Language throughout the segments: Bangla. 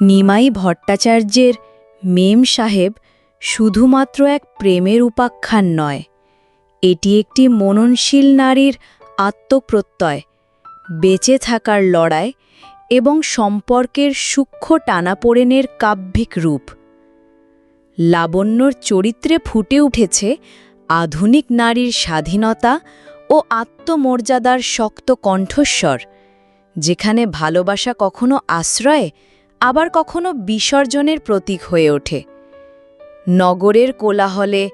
নিমাই ভট্টাচার্যের মেম সাহেব শুধুমাত্র এক প্রেমের উপাখ্যান নয়, এটি একটি মননশীল নারীর আত্মপ্রত্যয়, বেঁচে থাকার লড়াই এবং সম্পর্কের সূক্ষ্ম টানাপোড়েনের কাব্যিক রূপ। লাবণ্যর চরিত্রে ফুটে উঠেছে আধুনিক নারীর স্বাধীনতা ও আত্মমর্যাদার শক্ত কণ্ঠস্বর, যেখানে ভালোবাসা কখনো আশ্রয় আবার কখনো বিসর্জনের প্রতীক হয়ে ওঠে। নগরের কোলাহলে,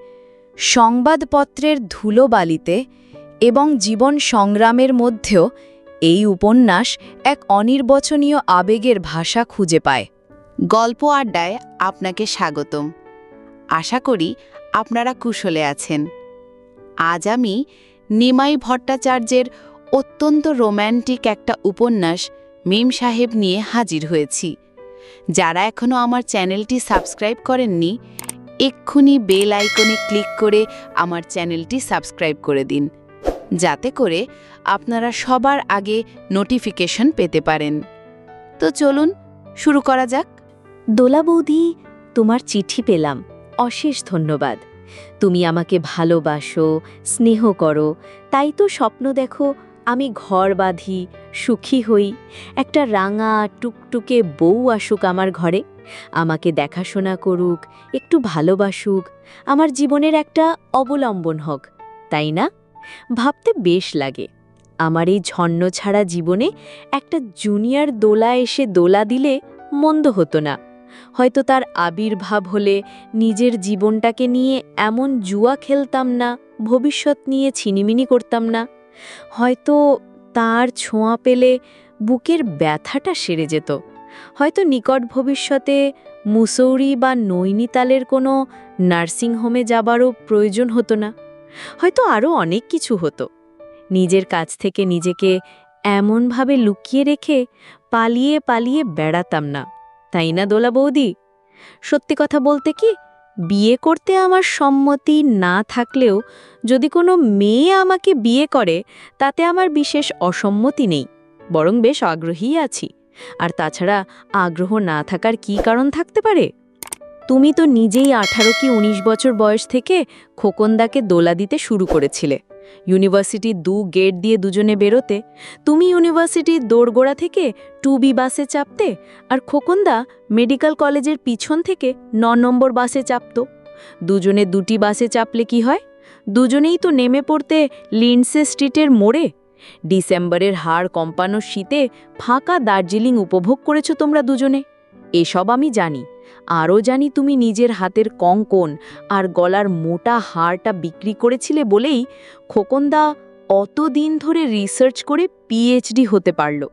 সংবাদপত্রের ধুলোবালিতে এবং জীবন সংগ্রামের মধ্যেও এই উপন্যাস এক অনির্বচনীয় আবেগের ভাষা খুঁজে পায়। গল্প আড্ডায় আপনাকে স্বাগতম। আশা করি আপনারা কুশলে আছেন। আজ আমি নিমাই ভট্টাচার্যের অত্যন্ত রোম্যান্টিক একটা উপন্যাস মিম সাহেব নিয়ে হাজির হয়েছি। যারা এখনও আমার চ্যানেলটি সাবস্ক্রাইব করেননি, এক্ষুনি বেল আইকনে ক্লিক করে আমার চ্যানেলটি সাবস্ক্রাইব করে দিন। যাতে করে আপনারা সবার আগে নোটিফিকেশন পেতে পারেন। তো চলুন, শুরু করা যাক। দোলা বৌদি, তোমার চিঠি পেলাম। অশেষ ধন্যবাদ। তুমি আমাকে ভালোবাসো, স্নেহ করো। তাই তো স্বপ্ন দেখো আমি ঘর বাঁধি, সুখী হই। একটা রাঙা, টুকটুকে বউ আসুক আমার ঘরে। আমাকে দেখাশোনা করুক, একটু ভালোবাসুক। আমার জীবনের একটা অবলম্বন হোক, তাই না? ভাবতে বেশ লাগে। আমার এই ঝন্ন ছাড়া জীবনে একটা জুনিয়র দোলা এসে দোলা দিলে মন্দ হতো না। হয়তো তার আবির্ভাব হলে নিজের জীবনটাকে নিয়ে এমন জুয়া খেলতাম না, ভবিষ্যৎ নিয়ে ছিনিমিনি করতাম না। হয়তো তার ছোঁয়া পেলে বুকের ব্যথাটা সেরে যেত। হয়তো নিকট ভবিষ্যতে মুসৌরি বা নৈনিতালের কোনো নার্সিংহোমে যাবারও প্রয়োজন হতো না। হয়তো আরও অনেক কিছু হতো। নিজের কাছ থেকে নিজেকে এমনভাবে লুকিয়ে রেখে পালিয়ে পালিয়ে বেড়াতাম না, তাই না দোলা বৌদি? সত্যি কথা বলতে কি বিয়ে করতে আমার সম্মতি না থাকলেও যদি কোনো মেয়ে আমাকে বিয়ে করে, তাতে আমার বিশেষ অসম্মতি নেই, বরং বেশ আগ্রহী আছি। আর তাছাড়া আগ্রহ না থাকার কি কারণ থাকতে পারে? তুমি তো নিজেই আঠারো কি ১৯ বছর বয়স থেকে খোকনদাকে দোলা দিতে শুরু করেছিলে। ইউনিভার্সিটির দু গেট দিয়ে দুজনে বেরোতে, তুমি ইউনিভার্সিটির দোরগোড়া থেকে টু বি বাসে চাপতে আর খোকনদা মেডিকেল কলেজের পিছন থেকে ন নম্বর বাসে চাপত। দুজনে দুটি বাসে চাপলে কি হয়? দুজনেই তো নেমে পড়তে লিন্ডসে স্ট্রিটের মোড়ে। ডিসেম্বরের হাড় কম্পানো শীতে ফাঁকা দার্জিলিং উপভোগ করেছ তোমরা দুজনে। এসব আমি জানি। আরও জানি তুমি নিজের হাতের কঙ্কন আর গলার মোটা হাড়টা বিক্রি করেছিলে বলেই খোকনদা অত দিন ধরে রিসার্চ করে পিএইচডি হতে পারল।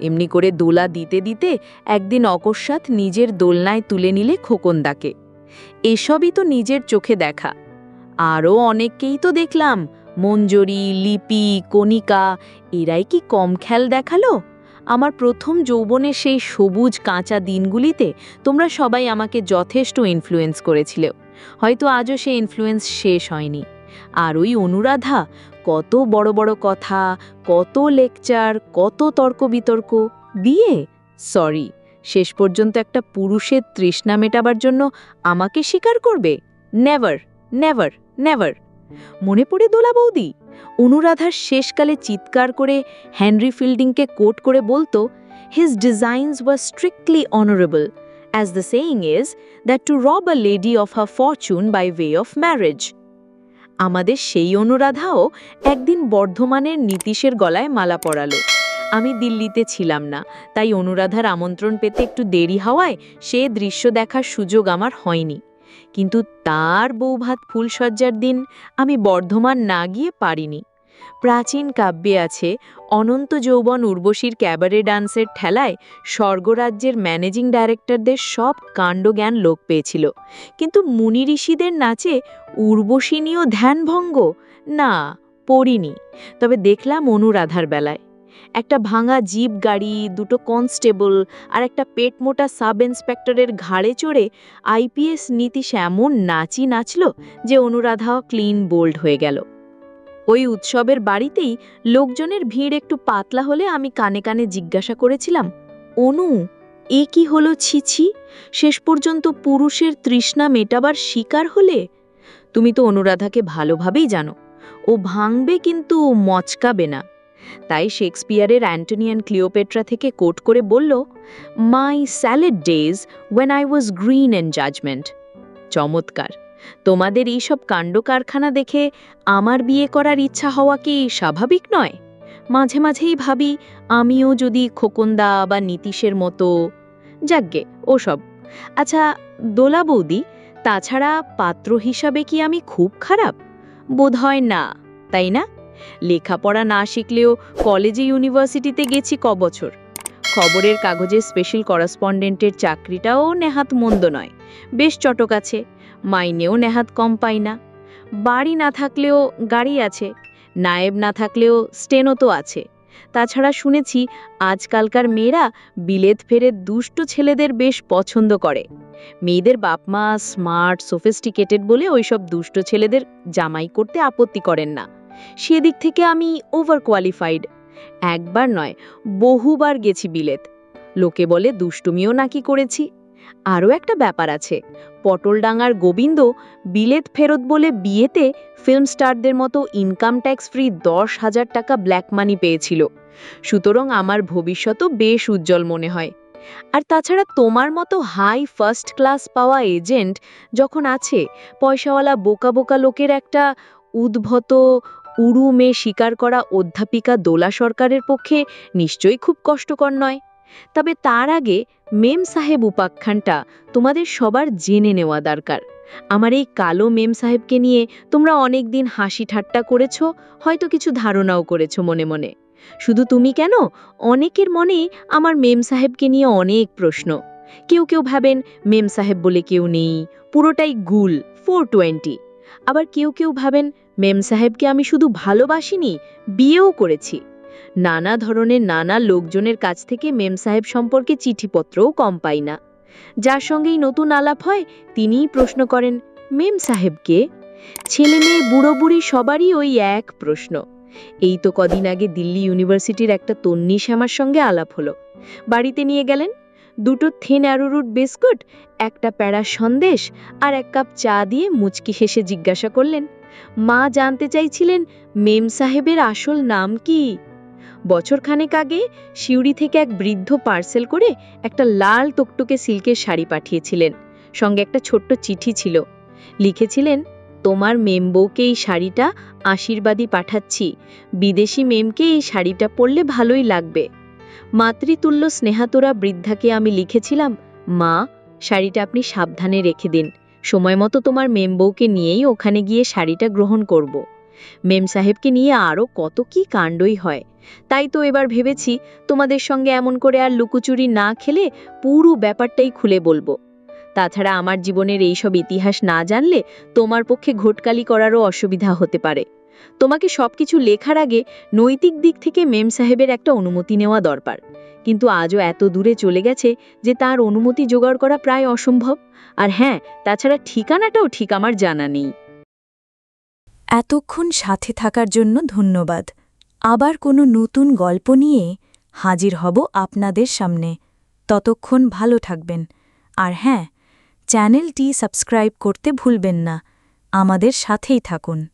এমনি করে দোলা দিতে দিতে একদিন অকস্মাৎ নিজের দোলনায় তুলে নিলে খোকনদাকে। এসবই তো নিজের চোখে দেখা। আরও অনেককেই তো দেখলাম, মঞ্জরি, লিপি, কণিকা, এরাই কি কম খেল দেখাল? আমার প্রথম যৌবনের সেই সবুজ কাঁচা দিনগুলিতে তোমরা সবাই আমাকে যথেষ্ট ইনফ্লুয়েন্স করেছিলে। হয়তো আজও সেই ইনফ্লুয়েন্স শেষ হয়নি। আর ওই অনুরাধা, কত বড় বড় কথা, কত লেকচার কত তর্ক বিতর্ক বিয়ে সরি শেষ পর্যন্ত একটা পুরুষের তৃষ্ণা মেটাবার জন্য আমাকে স্বীকার করবে? নেভার নেভার নেভার মনে পড়ে দোলা বৌদি? অনুরাধার শেষকালে চিৎকার করে হেনরি ফিল্ডিংকে কোট করে বলতো his designs were strictly honourable as the saying is that to rob a lady of her fortune by way of marriage আমাদের সেই অনুরাধাও একদিন বর্ধমানের নীতিশের গলায় মালা পরালো। আমি দিল্লিতে ছিলাম না, তাই অনুরাধার আমন্ত্রণ পেতে একটু দেরি হওয়ায় সে দৃশ্য দেখার সুযোগ আমার হয়নি। কিন্তু তার বৌভাত ফুলসজ্জার দিন আমি বর্ধমান না গিয়ে পারিনি। প্রাচীন কাব্যে আছে অনন্ত যৌবন উর্বশীর ক্যাবারে ডান্সের ঠেলায় স্বর্গরাজ্যের ম্যানেজিং ডাইরেক্টরদের সব কাণ্ডজ্ঞান লোক পেয়েছিল। কিন্তু মুনি ঋষিদের নাচে উর্বশী নিয়েও ধ্যানভঙ্গ? না, পড়িনি। তবে দেখলাম অনুরাধার বেলায়। একটা ভাঙা জিপ গাড়ি, দুটো কনস্টেবল আর একটা পেটমোটা সাব ইন্সপেক্টরের ঘাড়ে চড়ে আইপিএস নীতিশ এমন নাচি নাচল যে অনুরাধাও ক্লিন বোল্ড হয়ে গেল। ওই উৎসবের বাড়িতেই লোকজনের ভিড় একটু পাতলা হলে আমি কানে কানে জিজ্ঞাসা করেছিলাম, অনু, এ কি হলো ছিছি? শেষ পর্যন্ত পুরুষের তৃষ্ণা মেটাবার শিকার হলে? তুমি তো অনুরাধাকে ভালোভাবেই জানো। ও ভাঙবে কিন্তু মচকাবে না। তাই শেক্সপিয়ারের অ্যান্টনি অ্যান্ড ক্লিওপেট্রা থেকে কোট করে বলল my salad days when I was green and judgement চমৎকার। তোমাদের এইসব কাণ্ড কারখানা দেখে আমার বিয়ে করার ইচ্ছা হওয়া কি স্বাভাবিক নয়? মাঝে মাঝেই ভাবি, আমিও যদি খোকন্দা বা নীতিশের মতো। যাগ্গে ওসব। আচ্ছা দোলা বৌদি, তাছাড়া পাত্র হিসাবে কি আমি খুব খারাপ? বোধহয় না, তাই না? লেখাপড়া না শিখলেও কলেজে ইউনিভার্সিটিতে গেছি কবছর। খবরের কাগজে স্পেশাল করাসপন্ডেন্টের চাকরিটাও নেহাত মন্দ নয়। বেশ চটক আছে, মাইনেও নেহাত কম পাই না। বাড়ি না থাকলেও গাড়ি আছে, নায়েব না থাকলেও স্টেনও তো আছে। তাছাড়া শুনেছি, আজকালকার মেয়েরা বিলেত ফেরে দুষ্ট ছেলেদের বেশ পছন্দ করে। মেয়েদের বাপমা স্মার্ট সোফিস্টিকেটেড বলে ওইসব দুষ্ট ছেলেদের জামাই করতে আপত্তি করেন না। সেদিক থেকে আমি ওভার কোয়ালিফাইড একবার নয়, বহুবার গেছি বিলেত লোকে বলে, দুষ্টুমিও নাকি করেছি? আরও একটা ব্যাপার আছে, পটলডাঙ্গার গোবিন্দ বিলেত ফেরত বলে বিয়েতে ফিল্ম স্টারদের মতো ইনকাম ট্যাক্স ফ্রি দশ হাজার টাকা ব্ল্যাক মানি পেয়েছিল। সুতরাং আমার ভবিষ্যতও বেশ উজ্জ্বল মনে হয়। আর তাছাড়া তোমার মতো হাই ফার্স্ট ক্লাস পাওয়া এজেন্ট যখন আছে, পয়সাওয়ালা বোকা বোকা লোকের একটা উদ্ভত উড়ু মেয়ে স্বীকার করা অধ্যাপিকা দোলা সরকারের পক্ষে নিশ্চয়ই খুব কষ্টকর নয়। তবে তার আগে মেম সাহেব উপাখ্যানটা তোমাদের সবার জেনে নেওয়া দরকার। আমার এই কালো মেম সাহেবকে নিয়ে তোমরা অনেক দিন হাসি ঠাট্টা করেছ, হয়তো কিছু ধারণাও করেছ মনে মনে। শুধু তুমি কেন? অনেকের মনে আমার মেম সাহেবকে নিয়ে অনেক প্রশ্ন। কেউ কেউ ভাবেন, মেম সাহেব বলে কেউ নেই, পুরোটাই গুল ফোর টোয়েন্টি আবার কেউ কেউ ভাবেন, মেম সাহেবকে আমি শুধু ভালোবাসিনি, বিয়েও করেছি। নানা ধরনের নানা লোকজনের কাছ থেকে মেম সাহেব সম্পর্কে চিঠিপত্রও কম পাই না। যার সঙ্গেই নতুন আলাপ হয়, তিনিই প্রশ্ন করেন, মেম সাহেবকে ছেলে মেয়ে বুড়ো বুড়ি সবারই ওই এক প্রশ্ন। এই তো কদিন আগে দিল্লি ইউনিভার্সিটির একটা তন্নি শ্যামার সঙ্গে আলাপ হলো। বাড়িতে নিয়ে গেলেন? দুটো থিন অ্যারোরুট বিস্কুট একটা প্যাড়া সন্দেশ আর এক কাপ চা দিয়ে মুচকি হেসে জিজ্ঞাসা করলেন, মা জানতে চাইছিলেন মেম সাহেবের আসল নাম কি? বছরখানেক আগে সিউড়ি থেকে এক বৃদ্ধ পার্সেল করে একটা লাল টকটকে সিল্কের শাড়ি পাঠিয়েছিলেন। সঙ্গে একটা ছোট্ট চিঠি ছিল। লিখেছিলেন, তোমার মেম বউকে এই শাড়িটা আশীর্বাদী পাঠাচ্ছি। বিদেশি মেমকে এই শাড়িটা পরলে ভালোই লাগবে। মাতৃতুল্য স্নেহাতোরা বৃদ্ধাকে আমি লিখেছিলাম, মা, শাড়িটা আপনি সাবধানে রেখে দিন। সময় মতো তোমার মেমবউকে নিয়েই ওখানে গিয়ে শাড়িটা গ্রহণ করব। মেম সাহেবকে নিয়ে আরও কত কি কাণ্ডই হয়। তাই তো এবার ভেবেছি তোমাদের সঙ্গে এমন করে আর লুকোচুরি না খেলে পুরো ব্যাপারটাই খুলে বলব। তাছাড়া আমার জীবনের এইসব ইতিহাস না জানলে তোমার পক্ষে ঘোটকালি করারও অসুবিধা হতে পারে। তোমাকে সবকিছু লেখার আগে নৈতিক দিক থেকে মেম সাহেবের একটা অনুমতি নেওয়া দরকার। কিন্তু আজও এত দূরে চলে গেছে যে তার অনুমতি জোগাড় করা প্রায় অসম্ভব। আর হ্যাঁ তাছাড়া ঠিকানাটাও ঠিক আমার জানা নেই। এতক্ষণ সাথে থাকার জন্য ধন্যবাদ। আবার কোনো নতুন গল্প নিয়ে হাজির হব আপনাদের সামনে। ততক্ষণ ভালো থাকবেন। আর হ্যাঁ চ্যানেলটি সাবস্ক্রাইব করতে ভুলবেন না। আমাদের সাথেই থাকুন।